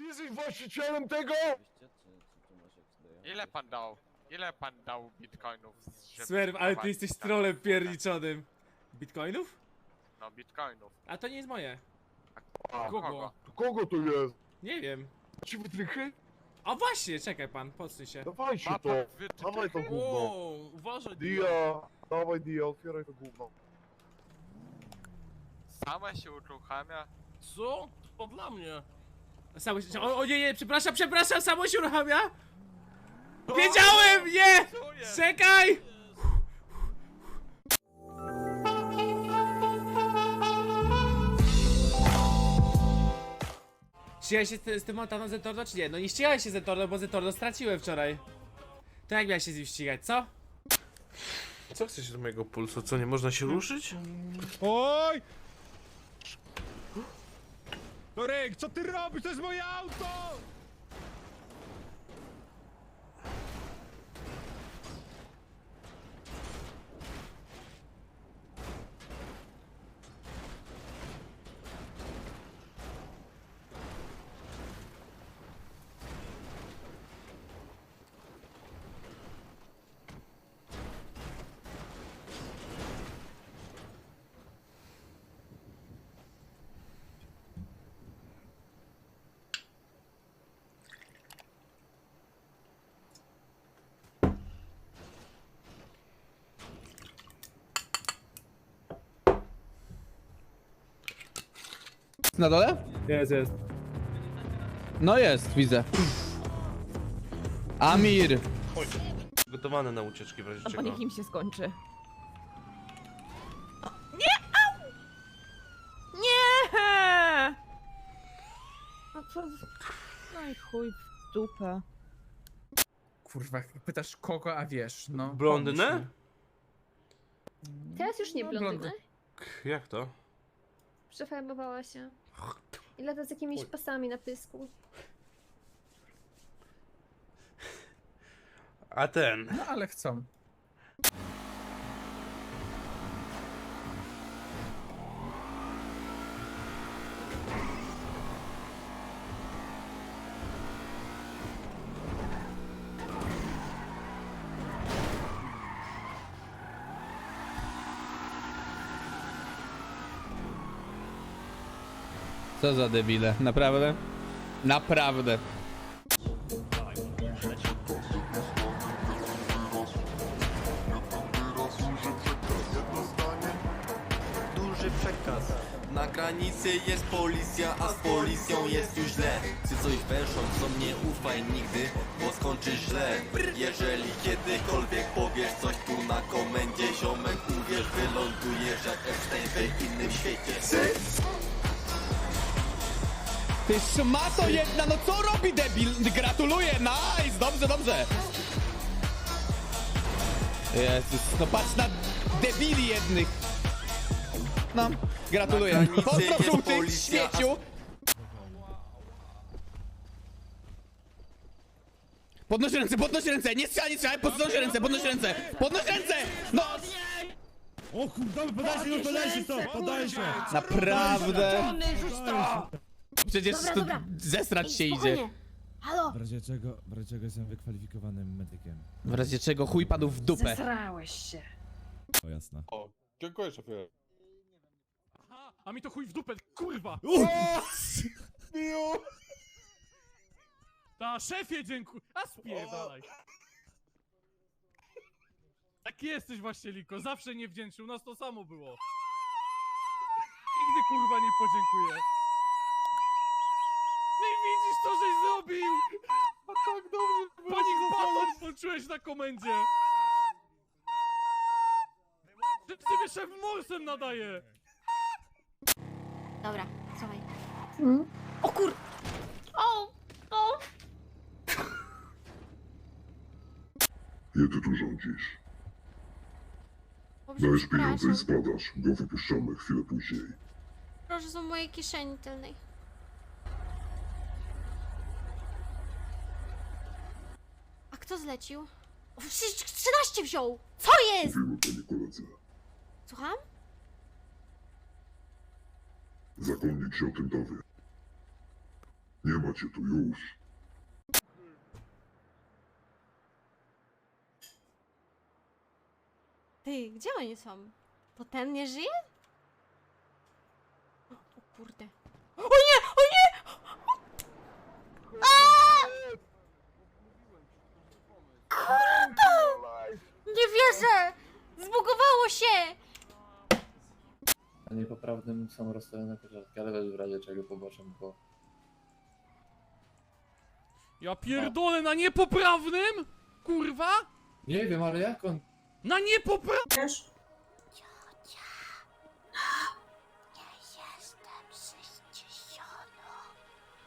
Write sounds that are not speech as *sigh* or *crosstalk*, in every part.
Ty jesteś właścicielem tego? Ile pan dał? Ile pan dał bitcoinów? żeby Swerw, ale ty jesteś taką trolem usługę? pierniczonym. Bitcoinów? No bitcoinów. A to nie jest moje. A Kogo? kogo? To kogo to jest? Nie wiem. Ci wytrychy? O właśnie, czekaj pan, podsuń się. Dawajcie Ma to. pan wytrychy? Dawaj to gówno. Uważaj, Dia, dawaj Dia, otwieraj to gówno. Sama się uruchamia? Co? To dla mnie. Samo się... O, o nie, nie, przepraszam, przepraszam, samo się uruchamia! Wiedziałem, nie! Co jest? Czekaj! Ścigałeś się z, z tym Montaną Zetorno, czy nie? No nie ścigałeś się z Zetorno, bo Zetorno straciłem wczoraj. To jak miałeś się z nim ścigać, co? Co chcesz do mojego pulsu? Co, nie można się ruszyć? Oj! Torek, co ty robisz? To jest moje auto! Na dole? Jest, jest. No jest, widzę. Amir! Gotowane na ucieczki w razie A po czego. się skończy. Nie! Nie! No co? No i chuj w dupę. Kurwa, pytasz kogo, a wiesz, no. Blondynę? pomyśl, Teraz już nie No, blondyny. blondy. K, Jak to? Przefarbowała się. I lata z jakimiś pasami na pysku. A ten. No ale chcą. Co za debile, naprawdę? Naprawdę. duży przekaz Na granicy jest policja, a z policją jest już źle Ty coś weszło, co nie ufaj nigdy, bo skończy źle Jeżeli kiedykolwiek powiesz coś tu na komendzie Ziomek uwierz, wylądujesz jak Epstein w innym świecie Ty szmato jedna, no co robi debil? Gratuluję, nice, dobrze, dobrze. Jezus, no patrz na debili jednych. No, gratuluję. Pozdro jest żółty, policja, a- śmieciu. Podnoś ręce, podnoś ręce, nie strzelaj, nie strzelaj, podnoś ręce, podnoś ręce, podnoś ręce! No, O kurde, podaj się, podaj się to, podaj się! naprawdę. rzuć to! Przecież Dobra, to dobra. zesrać się idzie. Spokojnie. Halo! W razie czego, w razie czego jestem wykwalifikowanym medykiem. W razie czego chuj padł w dupę. Zesrałeś się. O jasne. Dziękuję szefie. Aha, a mi to chuj w dupę, kurwa! Dio! Ta, szefie dziękuję! A spierdalaj! Tak jesteś właśnie, Liko, zawsze niewdzięczny, u nas to samo było. Nigdy kurwa nie podziękuję. Co żeś zrobił! A tak dobrze, Panik baton poczułeś na komendzie! Że ciebie szef morsem nadaje! Dobra, słuchaj. O kur... O! O! Nie ty tu rządzisz. Dobrze, Dajesz pieniądze i przepraszam. spadasz. Go wypuszczamy chwilę później. Proszę są moje kieszeni tylnej. Kto zlecił? O, przecież 13 wziął! Co jest? Mówimy panie koledze. Słucham? Zakonnik się o tym dowie. Nie macie tu już. Ty, gdzie oni są? To ten nie żyje? O kurde. O nie! O nie! Aaa! Kurde! Nie wierzę! Zbugowało się! Na niepoprawnym są rozstawione początki, ale w razie czego poboczem, bo Ja pierdolę na niepoprawnym? Kurwa? Nie wiem, ale jak on... Na niepoprawnym? Wiesz?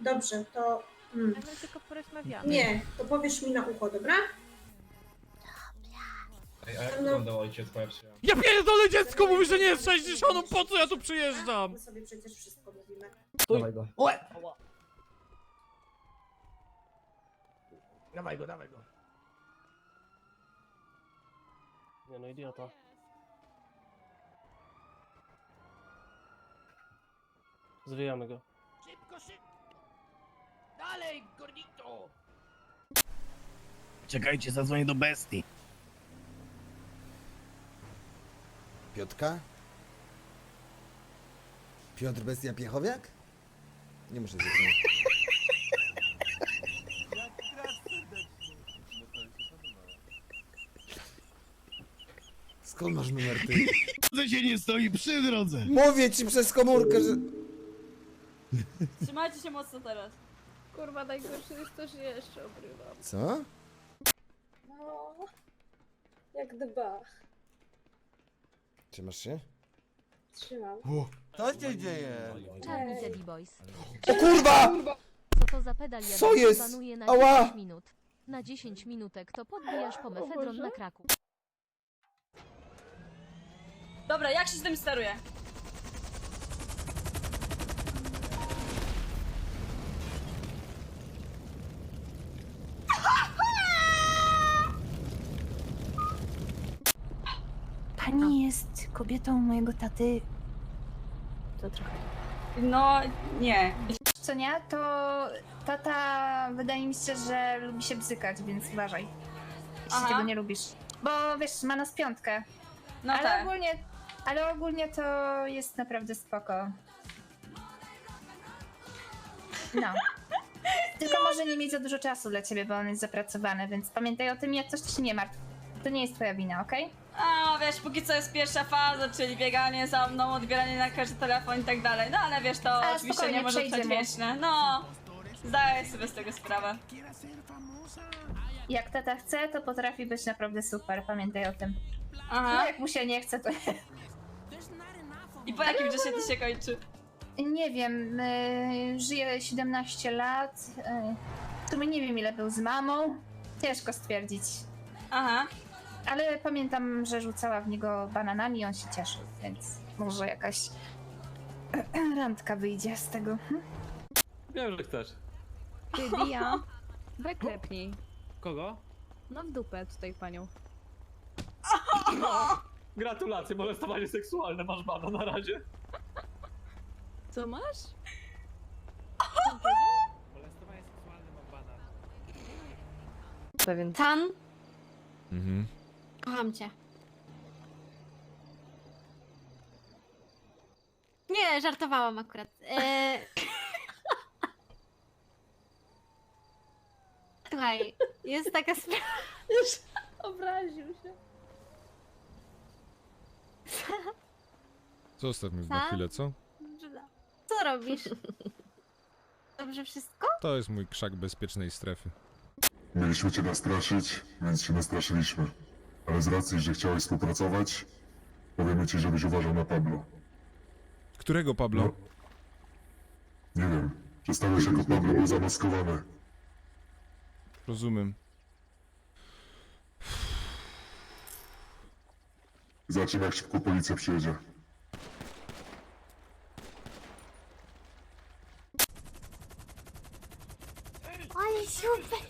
Dobrze, to... Mm. Ale tylko porozmawiamy. Nie, to powiesz mi na ucho, dobra? Ej, a jak No. wyglądał ojciec twoja przyjaciół? Ja pierdolę dziecko mówi, że nie jest 60, po co ja tu przyjeżdżam? My sobie przecież wszystko mówimy. Dawaj go. Łe! Dawaj go, dawaj go. Nie no, idiota. Zwijamy go. Szybko, szybko! Dalej, gordito! Czekajcie, zadzwonię do bestii. Piotrka? Piotr Bestia Piechowiak? Nie muszę zrozumieć. Skąd masz numer ty? *laughs* Co się nie stoi przy drodze? Mówię ci przez komórkę, że... Trzymajcie się mocno teraz. Kurwa, najgorsze jest to, że ja jeszcze obrywam. Co? No, jak dba. Trzymasz się? Trzymam. Co się dzieje? Czarny Teddy Boys. O kurwa! Co to za pedal Co jest? panuje na Ała! 10 minut? Na 10 minutek to podbijasz po mefedron na kraku. Dobra, jak się z tym steruje? Pani jest kobietą mojego taty. To trochę. No, nie. Co nie, to tata wydaje mi się, że lubi się bzykać, więc uważaj. Jeśli Aha. tego nie lubisz. Bo wiesz, ma nas piątkę. No ale tak. ogólnie, ale ogólnie to jest naprawdę spoko. No. *laughs* Tylko może nie mieć za dużo czasu dla ciebie, bo on jest zapracowany, więc pamiętaj o tym, jak coś ci się nie martw. To nie jest twoja wina, okej? A wiesz, póki co jest pierwsza faza, czyli bieganie za mną, odbieranie na każdy telefon i tak dalej. No ale wiesz, to Ale oczywiście spokojnie, nie może trwać przejdziemy. wiecznie. No, zdaję sobie z tego sprawę. Jak tata chce, to potrafi być naprawdę super, pamiętaj o tym. No Aha. jak mu się nie chce, to I po jakim czasie to się kończy? nie wiem, yy, żyje 17 lat. Yy, w sumie nie wiem ile był z mamą. Ciężko stwierdzić. Aha. Ale pamiętam, że rzucała w niego bananami i on się cieszył, więc może jakaś *clears throat* randka wyjdzie z tego. Hm? Wiem, że chcesz. Ty, Dia, wyklepnij. Kogo? No w dupę tutaj panią. Gratulacje, molestowanie seksualne masz bana na razie. Co masz? Molestowanie seksualne mam bana. Pewien. Tan, Mhm. Kocham cię. Nie, żartowałam akurat. E... *laughs* Słuchaj, jest taka sprawa. Obraził się. Zostaw mnie na chwilę, co? Co robisz? Dobrze wszystko? To jest mój krzak bezpiecznej strefy. Mieliśmy cię nastraszyć, więc cię nastraszyliśmy. Ale z racji, że chciałeś współpracować, powiemy ci, żebyś uważał na Pablo. Którego Pablo? No. Nie wiem, przedstawiłeś jako Pablo był zamaskowany. Rozumiem. Zobaczymy, jak szybko policja przyjedzie. Ale super!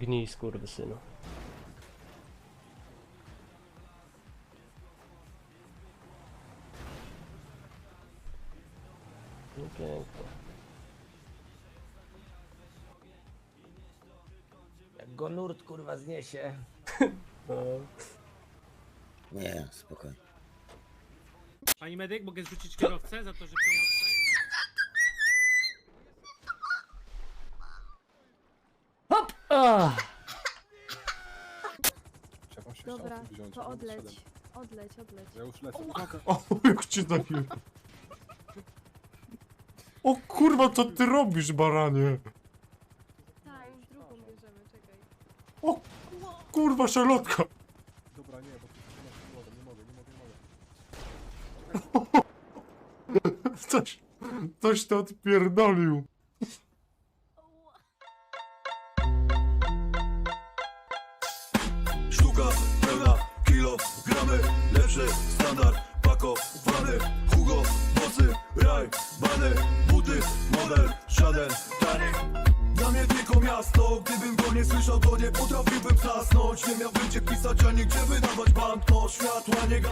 Gnij skurwysynu. No pięknie. Jak go nurt kurwa zniesie. *laughs* Nie, spokojnie. Pani medyk, mogę zrzucić kierowcę za to, że Dobra, to odleć. Odleć, odleć. Ja już lecę. O, jak cię zabiję. O kurwa, co ty robisz, baranie? Tak, już drugą bierzemy, czekaj. O kurwa, szalotka. Dobra, nie, bo nie mogę, nie mogę, nie mogę, nie mogę. *laughs* Coś, coś to odpierdolił. Sztuka, pełna, kilo, gramy Lepszy standard, pakowany. Hugo, bossy, raj, bany. Buty, model, żaden tani Dla mnie tylko miasto. Gdybym go nie słyszał, to nie potrafiłbym zasnąć. Nie miałbym cię pisać, a nigdzie wydawać banknot Światła nie gasną